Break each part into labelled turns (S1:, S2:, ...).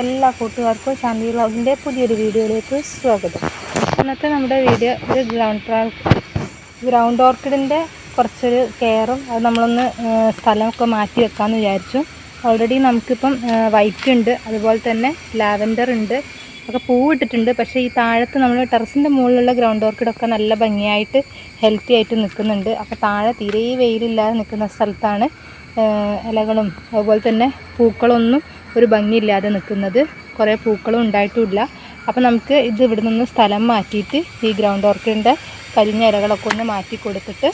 S1: കൂട്ടുകാർക്കും ശാന്തി വ്ളോഗിന്റെ പുതിയൊരു വീഡിയോയിലേക്ക് സ്വാഗതം. ഇന്നത്തെ നമ്മുടെ വീഡിയോ ഒരു ഗ്രൗണ്ട് ഗ്രൗണ്ട് ഓർക്കിഡിന്റെ കുറച്ചൊരു കെയറും അത് നമ്മളൊന്ന് സ്ഥലമൊക്കെ മാറ്റി വെക്കാമെന്ന് വിചാരിച്ചു. ഓൾറെഡി നമുക്കിപ്പം വൈറ്റ് ഉണ്ട് അതുപോലെ തന്നെ ലാവൻഡർ ഉണ്ട് ഒക്കെ പൂവിട്ടിട്ടുണ്ട് പക്ഷേ ഈ താഴത്ത് നമ്മൾ ടെറസിന്റെ മുകളിലുള്ള ഗ്രൗണ്ട് ഓർക്കിഡൊക്കെ നല്ല ഭംഗിയായിട്ട് ഹെൽത്തി ആയിട്ട് നിൽക്കുന്നുണ്ട്. അപ്പോൾ താഴെ തീരെ വെയിലില്ലാതെ നിൽക്കുന്ന സ്ഥലത്താണ് ഇലകളും അതുപോലെ തന്നെ പൂക്കളൊന്നും ഒരു ഭംഗിയില്ലാതെ നിൽക്കുന്നത്. കുറേ പൂക്കളും ഉണ്ടായിട്ടുമില്ല. അപ്പോൾ നമുക്ക് ഇത് ഇവിടെ നിന്ന് സ്ഥലം മാറ്റിയിട്ട് ഈ ഗ്രൗണ്ട് ഓർക്കിഡിന്റെ കരിഞ്ഞ ഇലകളൊക്കെ ഒന്ന് മാറ്റി കൊടുത്തിട്ട്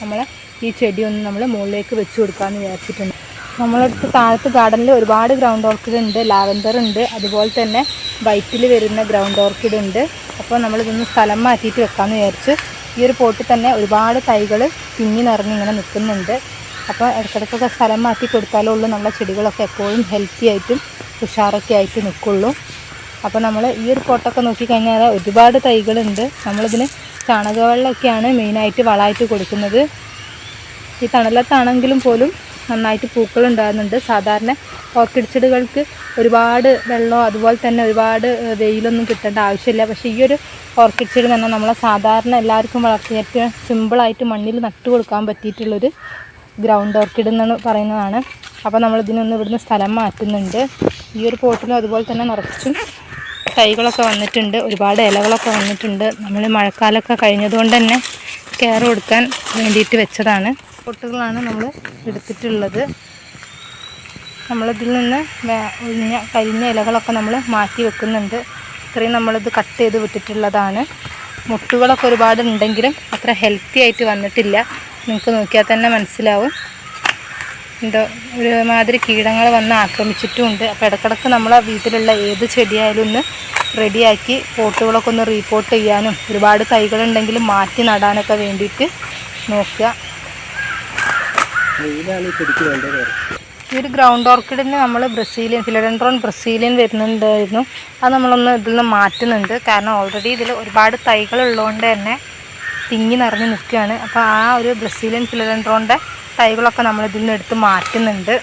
S1: നമ്മൾ ഈ ചെടി ഒന്ന് നമ്മൾ മുകളിലേക്ക് വെച്ച് കൊടുക്കാമെന്ന് വിചാരിച്ചിട്ടുണ്ട്. നമ്മളടുത്ത് താഴത്ത് ഗാർഡനിൽ ഒരുപാട് ഗ്രൗണ്ട് ഓർക്കിഡ് ഉണ്ട് ലാവൻഡർ ഉണ്ട് അതുപോലെ തന്നെ വൈറ്റിൽ വരുന്ന ഗ്രൗണ്ട് ഓർക്കിഡ് ഉണ്ട് അപ്പോൾ നമ്മളിതൊന്ന് സ്ഥലം മാറ്റിയിട്ട് വെക്കാമെന്ന് വിചാരിച്ചു ഈ ഒരു പോട്ടിൽ തന്നെ ഒരുപാട് തൈകൾ തിങ്ങി നിറഞ്ഞിങ്ങനെ നിൽക്കുന്നുണ്ട്. അപ്പോൾ ഇടയ്ക്കിടയ്ക്കൊക്കെ സ്ഥലം മാറ്റി കൊടുത്താലേ ഉള്ളൂ. നമ്മളെ ചെടികളൊക്കെ എപ്പോഴും ഹെൽത്തി ആയിട്ടും ഉഷാറൊക്കെ ആയിട്ട് നിൽക്കുള്ളൂ. അപ്പോൾ നമ്മൾ ഈ ഒരു പോട്ടൊക്കെ നോക്കിക്കഴിഞ്ഞാൽ ഒരുപാട് തൈകളുണ്ട്. നമ്മളിതിന് ചാണകവെള്ളമൊക്കെയാണ് മെയിനായിട്ട് വളമായിട്ട് കൊടുക്കുന്നത്. ഈ തണലത്താണെങ്കിലും പോലും നന്നായിട്ട് പൂക്കൾ ഉണ്ടാകുന്നുണ്ട്. സാധാരണ ഓർക്കിഡ് ചെടികൾക്ക് ഒരുപാട് വെള്ളമോ അതുപോലെ തന്നെ ഒരുപാട് വെയിലൊന്നും കിട്ടേണ്ട ആവശ്യമില്ല. പക്ഷേ ഈ ഒരു ഓർക്കിഡ് ചെടി തന്നെ നമ്മളെ സാധാരണ എല്ലാവർക്കും വളർത്തിയിട്ട് സിമ്പിളായിട്ട് മണ്ണിൽ നട്ടു കൊടുക്കാൻ പറ്റിയിട്ടുള്ളൊരു ഗ്രൗണ്ട് ഓർക്കിഡ് എന്നാണ് പറയുന്നതാണ്. അപ്പോൾ നമ്മൾ ഇതിനൊന്ന് ഇവിടുന്ന് സ്ഥലം മാറ്റുന്നുണ്ട്. ഈ ഒരു പോട്ടിലും അതുപോലെ തന്നെ നിറച്ചും തൈകളൊക്കെ വന്നിട്ടുണ്ട്. ഒരുപാട് ഇലകളൊക്കെ വന്നിട്ടുണ്ട്. നമ്മൾ മഴക്കാലമൊക്കെ കഴിഞ്ഞതുകൊണ്ട് തന്നെ കെയർ കൊടുക്കാൻ വേണ്ടിയിട്ട് വെച്ചതാണ്. പൊട്ടുകളാണ് നമ്മൾ എടുത്തിട്ടുള്ളത്. നമ്മളിതിൽ നിന്ന് ഒഴിഞ്ഞ കരിഞ്ഞ ഇലകളൊക്കെ നമ്മൾ മാറ്റി വെക്കുന്നുണ്ട്. ഇത്രയും നമ്മളിത് കട്ട് ചെയ്ത് വിട്ടിട്ടുള്ളതാണ്. മുട്ടുകളൊക്കെ ഒരുപാട് ഉണ്ടെങ്കിലും അത്ര ഹെൽത്തി ആയിട്ട് വന്നിട്ടില്ല. നിങ്ങൾക്ക് നോക്കിയാൽ തന്നെ മനസ്സിലാവും. എന്തോ ഒരുമാതിരി കീടങ്ങൾ വന്ന് ആക്രമിച്ചിട്ടുമുണ്ട്. അപ്പോൾ ഇടക്കിടക്ക് ആ വീട്ടിലുള്ള ഏത് ചെടിയായാലും ഒന്ന് റെഡിയാക്കി പോട്ടുകളൊക്കെ ഒന്ന് റീപോർട്ട് ചെയ്യാനും ഒരുപാട് തൈകളുണ്ടെങ്കിൽ മാറ്റി നടാനൊക്കെ വേണ്ടിയിട്ട് നോക്കുക.
S2: ഈ
S1: ഒരു ഗ്രൗണ്ട് ഓർക്കിഡിന് നമ്മൾ ബ്രസീലിയൻ ഫിലഡൻഡ്രോൺ ബ്രസീലിയൻ വരുന്നുണ്ടായിരുന്നു. അത് നമ്മളൊന്ന് ഇതിൽ നിന്ന് മാറ്റുന്നുണ്ട്. കാരണം ഓൾറെഡി ഇതിൽ ഒരുപാട് തൈകളുള്ളതുകൊണ്ട് തന്നെ തിങ്ങി നിറഞ്ഞ് നിൽക്കുകയാണ്. അപ്പോൾ ആ ഒരു ബ്രസീലിയൻ ഫിലഡൻഡ്രോണിന്റെ തൈകളൊക്കെ നമ്മൾ ഇതിൽ നിന്ന് എടുത്ത് മാറ്റുന്നുണ്ട്.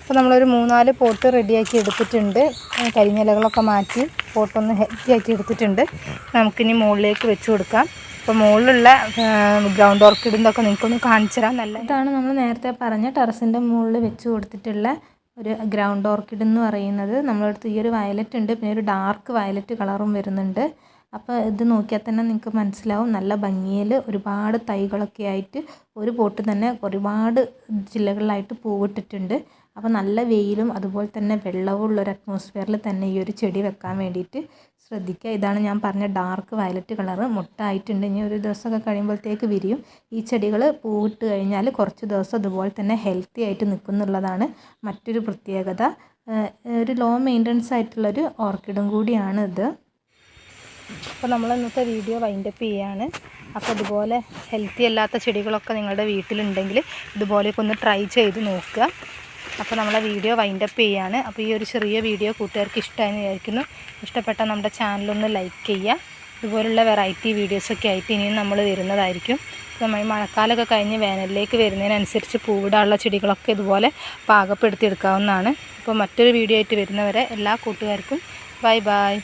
S1: അപ്പോൾ നമ്മളൊരു മൂന്നാൽ പോട്ട് റെഡിയാക്കി എടുത്തിട്ടുണ്ട്. കരിഞ്ഞിലകളൊക്കെ മാറ്റി പോട്ടൊന്ന് ഹെൽത്തി ആക്കി എടുത്തിട്ടുണ്ട്. നമുക്കിനി മുകളിലേക്ക് വെച്ച് കൊടുക്കാം. അപ്പോൾ മുകളിലുള്ള ഗ്രൗണ്ട് ഓർക്കിഡിന്റെ ഒക്കെ നിങ്ങൾക്കൊന്ന് കാണിച്ചു തരാം. നല്ല ഇതാണ് നമ്മൾ നേരത്തെ പറഞ്ഞ ടെറസിന്റെ മുകളിൽ വെച്ച് കൊടുത്തിട്ടുള്ള ഒരു ഗ്രൗണ്ട് ഓർക്കിഡ് എന്ന് പറയുന്നത്. നമ്മളടുത്ത് ഈ ഒരു വയലറ്റ് ഉണ്ട്. പിന്നെ ഒരു ഡാർക്ക് വയലറ്റ് കളറും വരുന്നുണ്ട്. അപ്പോൾ ഇത് നോക്കിയാൽ തന്നെ നിങ്ങൾക്ക് മനസ്സിലാവും. നല്ല ഭംഗിയിൽ ഒരുപാട് തൈകളൊക്കെ ആയിട്ട് ഒരു പോട്ട് തന്നെ ഒരുപാട് ജില്ലകളിലായിട്ട് പൂവിട്ടിട്ടുണ്ട്. അപ്പോൾ നല്ല വെയിലും അതുപോലെ തന്നെ വെള്ളവും ഉള്ള ഒരു അറ്റ്മോസ്ഫിയറിൽ തന്നെ ഈ ഒരു ചെടി വെക്കാൻ വേണ്ടിയിട്ട് ശ്രദ്ധിക്കുക. ഇതാണ് ഞാൻ പറഞ്ഞ ഡാർക്ക് വയലറ്റ് കളറ് മുട്ടായിട്ടുണ്ട്. ഇനി ഒരു ദിവസമൊക്കെ കഴിയുമ്പോഴത്തേക്ക് വിരിയും. ഈ ചെടികൾ പൂവിട്ട് കഴിഞ്ഞാൽ കുറച്ച് ദിവസം അതുപോലെ തന്നെ ഹെൽത്തി ആയിട്ട് നിൽക്കുന്നുള്ളതാണ് മറ്റൊരു പ്രത്യേകത. ഒരു ലോ മെയിന്റനൻസ് ആയിട്ടുള്ളൊരു ഓർക്കിഡും കൂടിയാണ് ഇത്. അപ്പോൾ നമ്മൾ ഇന്നത്തെ വീഡിയോ വൈൻഡപ്പ് ചെയ്യാണ്. അപ്പോൾ ഇതുപോലെ ഹെൽത്തി അല്ലാത്ത ചെടികളൊക്കെ നിങ്ങളുടെ വീട്ടിലുണ്ടെങ്കിൽ ഇതുപോലെയൊക്കെ ഒന്ന് ട്രൈ ചെയ്ത് നോക്കുക. അപ്പോൾ നമ്മളെ വീഡിയോ വൈൻഡപ്പ് ചെയ്യാണ്. അപ്പോൾ ഈ ഒരു ചെറിയ വീഡിയോ കൂട്ടുകാർക്ക് ഇഷ്ടമായെന്ന് വിചാരിക്കുന്നു. ഇഷ്ടപ്പെട്ടാൽ നമ്മുടെ ചാനലൊന്ന് ലൈക്ക് ചെയ്യുക. ഇതുപോലുള്ള വെറൈറ്റി വീഡിയോസൊക്കെ ആയിട്ട് ഇനിയും നമ്മൾ വരുന്നതായിരിക്കും. നമ്മൾ മഴക്കാലമൊക്കെ കഴിഞ്ഞ് വേനലിലേക്ക് വരുന്നതിനനുസരിച്ച് പൂവിടാനുള്ള ചെടികളൊക്കെ ഇതുപോലെ പാകപ്പെടുത്തി എടുക്കാവുന്നതാണ് അപ്പോൾ മറ്റൊരു വീഡിയോ ആയിട്ട് വരുന്നവരെ എല്ലാ കൂട്ടുകാർക്കും ബൈ ബൈ